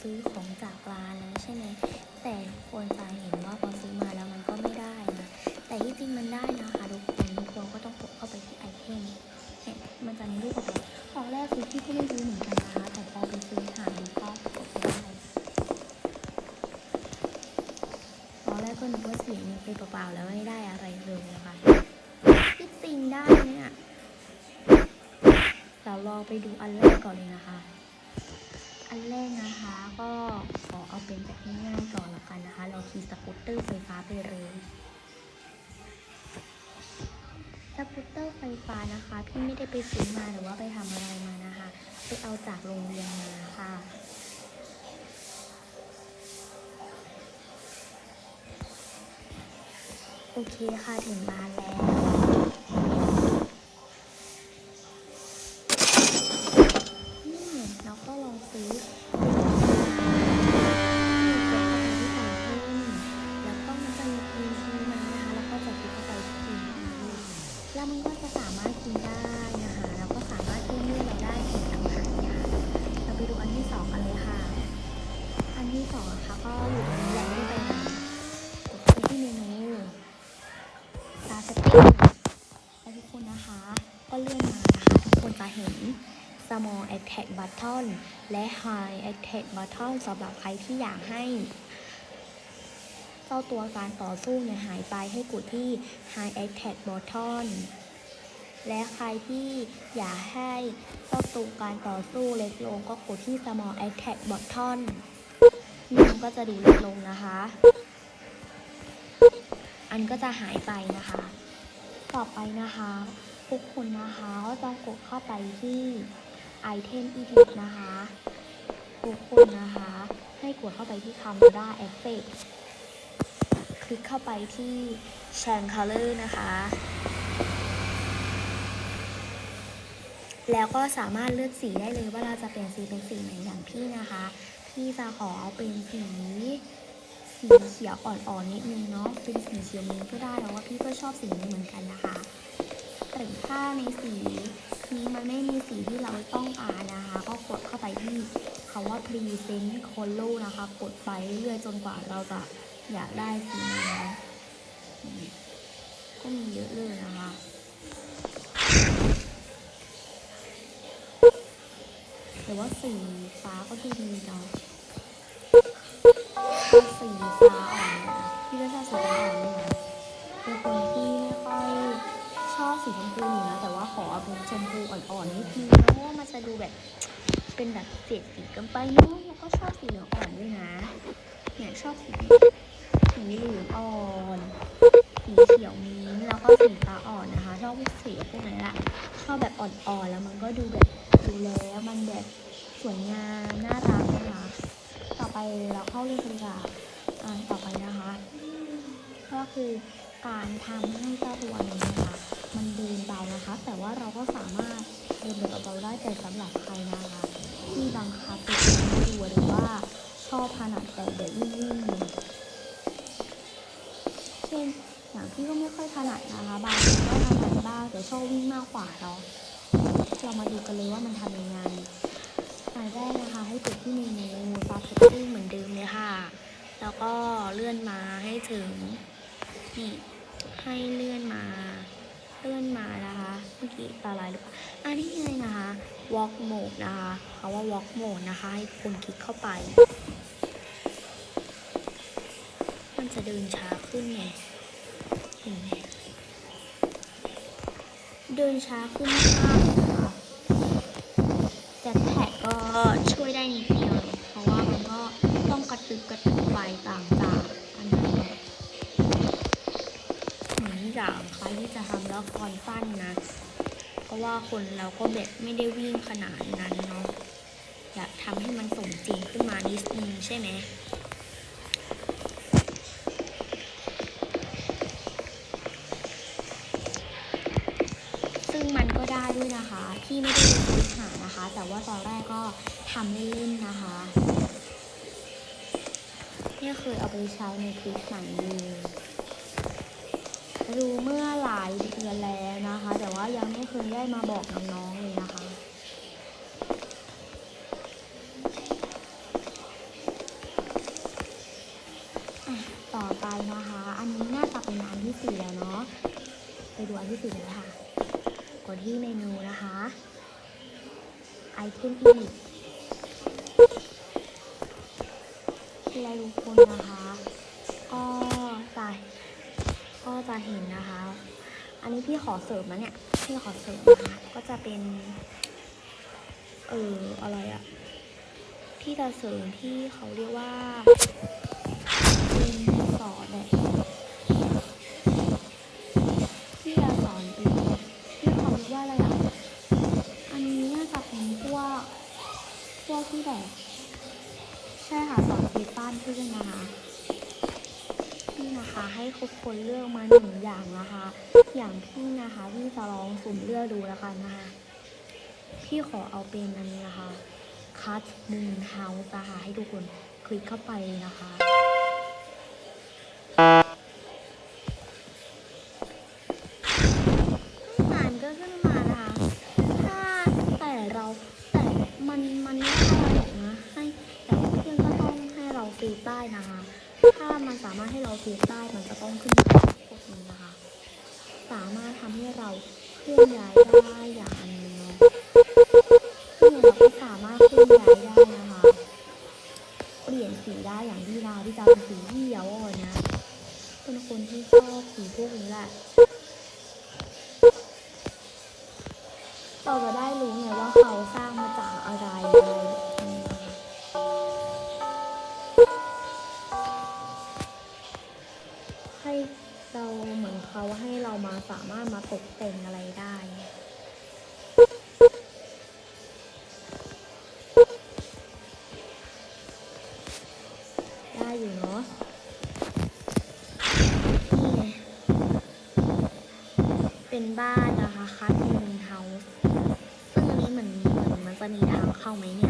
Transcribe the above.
ซื้อของจากร้านแล้วใช่ไหมแต่คนจะเห็นว่าพอซื้อมาแล้วมันก็ไม่ได้นะแต่ที่จริงมันได้นะคะทุกคนทุกคนก็ต้องกดเข้าไปที่ไอเทมเนี่ยมันจะมีรูปกระเป๋าตอนแรกคือพี่ก็ไม่รู้เหมือนกันนะคะแต่พอไปซื้อหาดูก็กดไได้ตอนแรกก็นึกว่าเสียเงินไปเปล่าๆแล้วไม่ได้อะไรเลยนะคะที่จริงได้เนี่ยเราลองไปดูอันแรกก่อนเลยนะคะ อันแรกนะคะก็ขอเอาเป็นแบบง่ายๆก่อนละกันนะคะ เราขี่สกูตเตอร์ไฟฟ้าไปเลย สกูตเตอร์ไฟฟ้านะคะ พี่ไม่ได้ไปซื้อมาหรือว่าไปทำอะไรมานะคะ ไปเอาจากโรงเรียนมาค่ะโอเคค่ะถึงร้านแล้ว attack button และ high attack button สำหรับใครที่อยากให้เจ้าตัวการต่อสู้เนี่ยหายไปให้กดที่ high attack button และใครที่อยากให้เจ้าตัวการต่อสู้เล็กลงก็กดที่ small attack button นี่มันก็จะดูเล็กลงนะคะ อันก็จะหายไปนะคะ ต่อไปนะคะทุกคนนะคะก็ต้องกดเข้าไปที่ ไอเทม edit นะคะทุกคนนะคะ ให้กดเข้าไปที่ camera effect คลิกเข้าไปที่ change color นะคะ แล้วก็สามารถเลือกสีได้เลยว่าเราจะเปลี่ยนสีเป็นสีไหนอย่างพี่นะคะ พี่จะขอเอาเป็นสีสีเขียวอ่อนๆนิดนึงเนาะเป็นสีเขียวนี้ก็ได้แต่ว่าพี่ก็ชอบสีนี้เหมือนกันนะคะ หรือถ้าในสีนี้มันไม่มีสีที่เราต้องการนะคะ ก็กดเข้าไปที่คำว่า present color นะคะ กดไปเรื่อยจนกว่าเราจะอยากได้สีนั้ก็มีเยอะเลยนะคะแต่ว่าสีฟ้าก็ดูดีเนาะสีฟ้า ชมพูอ่อนๆนิดนึงนะเพราะว่ามันจะดูแบบเป็นแบบเสียดสีกันไปเนาะแล้วก็ชอบสีเหลืองอ่อนด้วยนะเนี่ยชอบสีสีเหลืองอ่อนสีเขียวมิ้นแล้วก็สีฟ้าอ่อนนะคะชอบสีพวกนั้นแหละชอบแบบอ่อนๆแล้วมันก็ดูแบบดูแล้วมันแบบสวยงามน่ารักนะคะต่อไปเราเข้าเรื่องกันดีกว่าอ่าต่อไปนะคะ ก็คือการทำให้เจ้าตัวนี้นะคะ มันเดินเบานะคะ แต่ว่าเราก็สามารถเดินแบบเบาได้แต่สำหรับใครนะคะ ที่บังคับตัวเองไม่ดูหรือว่าชอบถนัดแต่แบบวิ่งๆเช่นอย่างพี่ก็ไม่ค่อยถนัดนะคะบางทีก็ถนัดบ้างแต่ชอบวิ่งมากกว่าเนาะเรามาดูกันเลยว่ามันทำยังไงอันแรกนะคะให้กดที่เมนูฟาสต์ติ้งเหมือนเดิมเลยค่ะ แล้วก็เลื่อนมาให้ถึงนี่ให้เลื่อนมา เลื่อนมานะคะเมื่อกี้อะไรหรือเปล่าอันนี้เลยนะคะ walk mode นะคะคำว่า walk mode นะคะ ให้คุณคลิกเข้าไป มันจะเดินช้าขึ้นไงเห็นไหมเดินช้าขึ้นมากนะคะแจ็คแพ็กก็ช่วยได้นิด เหมือนอย่างใครที่จะทำละครสั้นนะ เพราะว่าคนเราก็แบบไม่ได้วิ่งขนาดนั้นเนาะอยากทำให้มันสมจริงขึ้นมานิดนึงใช่ไหมซึ่งมันก็ได้ด้วยนะคะพี่ไม่ได้ไปค้นหานะคะ แต่ว่าตอนแรกก็ทำเล่นๆนะคะเนี่ยเคยเอาไปใช้ในคลิปหนังดู ดูเมื่อหลายเดือนแล้วนะคะ แต่ว่ายังไม่เคยได้มาบอกน้องๆเลยนะคะ ต่อไปนะคะ อันนี้น่าจะเป็นอันที่สี่แล้วเนาะ ไปดูอันที่สี่เลยค่ะ กดที่เมนูนะคะไอเทมอีกที่เรทุกคนนะคะ นี้พี่ขอเสริมนะเนี่ย พี่ขอเสริมนะคะก็จะเป็น เอออะไรอะพี่จะเสริมที่เขาเรียกว่าเป็นสอนแบบที่จะสอนเป็นที่เขาเรียกว่าอะไรอะ อันนี้น่าจะเป็นพวกพวกที่แบบใช่ค่ะสอนฟีต้านขึ้นนะคะพี่นะคะ ให้ทุกคนเลือกมาหนึ่งอย่างนะคะ อย่างพี่นะคะพี่จะลองสุ่มเลือกดูแล้วกันนะคะ พี่ขอเอาเป็นอันนี้นะคะคัตมูนเฮาส์นะคะให้ทุกคนคลิกเข้าไปนะคะงานก็ขึ้นมานะคะถ้าแต่เราแต่มันมันไม่ใช่อะไรหรอกนะให้แต่เพื่อนก็ต้องให้เราฟีดได้นะคะ ถ้ามันสามารถให้เราฟีดได้มันจะต้องขึ้นมาพวกนี้นะคะ สามารถทำให้เราเคลื่อนย้ายได้อย่างนี้เนาะซึ่งเราก็สามารถเคลื่อนย้ายได้นะคะ เปลี่ยนสีได้อย่างที่เราที่จะเป็นสีเขียวอ่อนนะ เป็นคนที่ชอบสีพวกนี้แหละเราจะได้รู้ไงว่าเขาสร้างมาจากอะไรอะไร เหมือนเขาให้เรามาสามารถมาตกแต่งอะไรได้ได้อยู่เนาะนี่เป็นบ้านนะคะคัสมูนเฮาส์ซึ่งอันนี้เหมือนเหมือนมันจะมีทางเข้าไหมเนี่ย